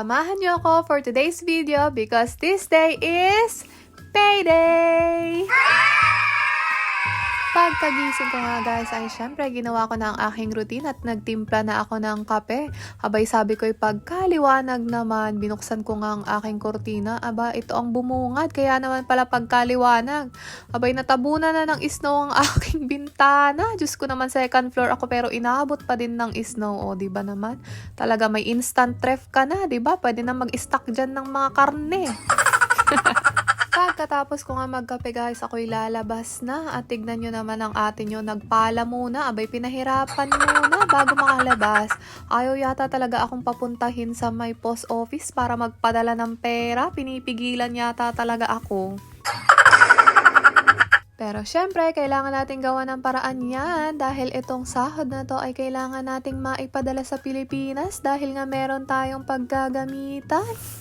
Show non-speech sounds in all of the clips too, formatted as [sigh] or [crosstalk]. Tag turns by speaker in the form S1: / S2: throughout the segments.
S1: Samahan niyo ako for today's video because this day is payday! Pagkagising ko nga guys ay syempre ginawa ko na ang aking routine at nagtimpla na ako ng kape. Abay sabi ko pagkaliwanag naman binuksan ko nga ang aking kortina. Aba ito ang bumungad kaya naman pala pagkaliwanag. Abay natabunan na ng snow ang [laughs] aking bintana. Diyos ko naman second floor ako pero inaabot pa din ng snow. O di ba naman? Talaga may instant ref ka na, di ba? Pwede na mag-stock dyan ng mga karne. [laughs] Pagkatapos ko nga magkape guys, ako'y lalabas na at tignan nyo naman ang atin nyo. Nagpala muna, abay pinahirapan muna bago makalabas. Ayaw yata talaga akong papuntahin sa may post office para magpadala ng pera. Pinipigilan yata talaga ako. Pero syempre, kailangan natin gawa ng paraan yan dahil itong sahod na to ay kailangan nating maipadala sa Pilipinas dahil nga meron tayong paggagamitan.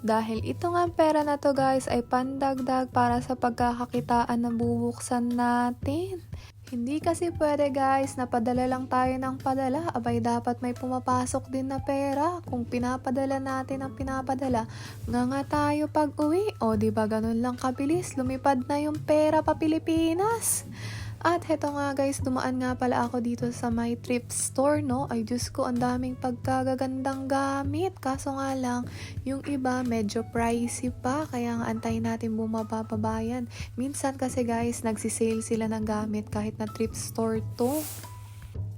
S1: Dahil ito nga pera na to guys ay pandagdag para sa pagkakakitaan na bubuksan natin. Hindi kasi pwede guys na padala lang tayo ng padala. Abay dapat may pumapasok din na pera. Kung pinapadala natin ang pinapadala, nga nga tayo pag uwi. O di ba ganun lang kabilis, lumipad na yung pera pa Pilipinas. At heto nga guys, dumaan nga pala ako dito sa my trip store, no? Ay Diyos ko, ang daming pagkagagandang gamit. Kaso nga lang, yung iba medyo pricey pa, kaya nga antayin natin bumaba pa bayan. Minsan kasi guys, nagsisale sila ng gamit kahit na trip store to.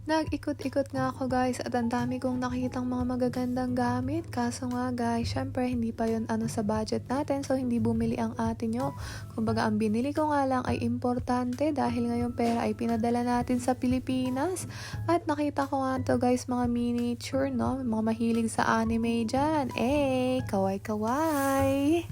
S1: Nag-ikot-ikot nga ako guys at ang dami kong nakitang mga magagandang gamit. Kaso nga guys, syempre hindi pa yon ano sa budget natin so hindi bumili ang atin nyo. Kumbaga ang binili ko nga lang ay importante dahil ngayong pera ay pinadala natin sa Pilipinas. At nakita ko nga to guys mga miniature no, mga mahilig sa anime dyan. Eh, kaway-kaway.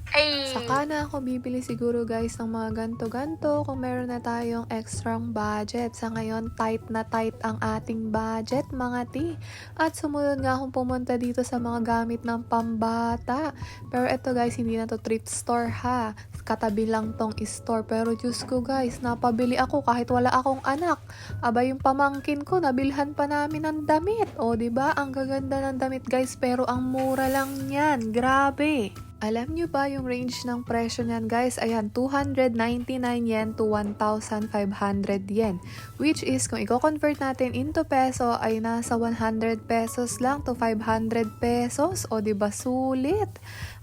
S1: Saka na ako bibili siguro guys ng mga ganto-ganto kung meron na tayong extra budget. Sa ngayon, tight na tight ang ating budget mga ti. At sumunod nga akong pumunta dito sa mga gamit ng pambata. Pero ito guys, hindi na to thrift store ha. Katabi lang tong store. Pero Diyos ko guys, napabili ako kahit wala akong anak. Aba yung pamangkin ko, nabilhan pa namin ng damit. O, ba Ang gaganda ng damit guys, pero ang mura lang yan. Grabe. Alam nyo ba yung range ng presyo niyan guys? Ayan, 299 yen to 1,500 yen. Which is, kung i-convert natin into peso, ay nasa 100 pesos lang to 500 pesos. O, ba sulit?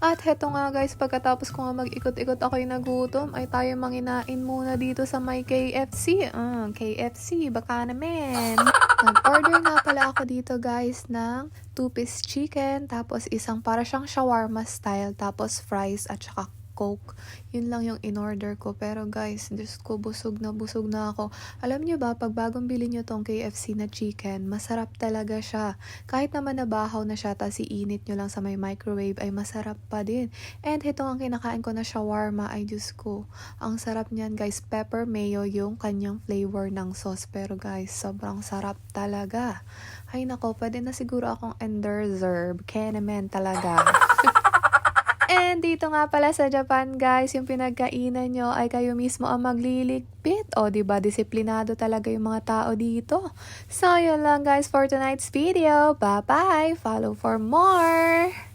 S1: At heto nga guys, pagkatapos ko nga mag-ikot-ikot ako'y nagutom, ay tayo manginain muna dito sa may KFC. Mm, KFC, baka naman. Nag-order nga pala ako dito guys ng 2-piece chicken, tapos isang para siyang shawarma style, tapos fries at saka Coke. Yun lang yung in-order ko. Pero guys, Diyos ko, busog na busog na ako. Alam niyo ba, pag bagong bili niyo tong KFC na chicken, masarap talaga siya. Kahit naman nabahaw na siya, tapos iinit nyo lang sa may microwave, ay masarap pa din. And ito ang kinakain ko na shawarma, ay Diyos ko. Ang sarap niyan guys, pepper mayo yung kanyang flavor ng sauce. Pero guys, sobrang sarap talaga. Ay nako, pwede na siguro akong endorserve. Kaya naman talaga. [laughs] And dito nga pala sa Japan, guys, yung pinagkainan nyo ay kayo mismo ang magliligpit. O, ba disiplinado talaga yung mga tao dito. So, yun lang guys for tonight's video. Bye-bye! Follow for more!